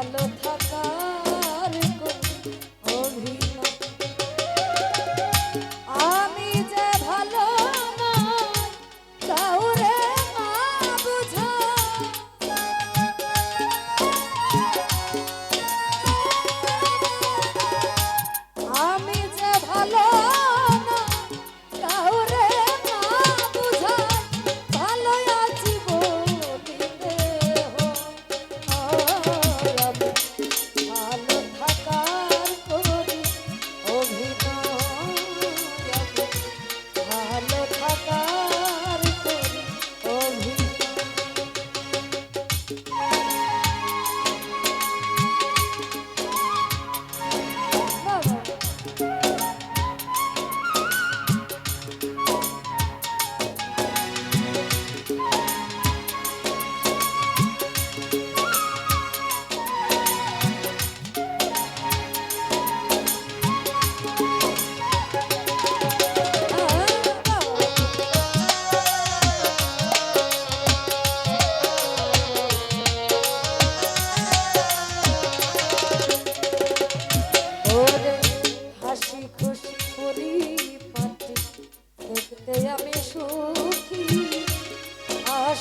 I Hello.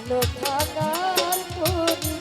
ভালো থাকার করি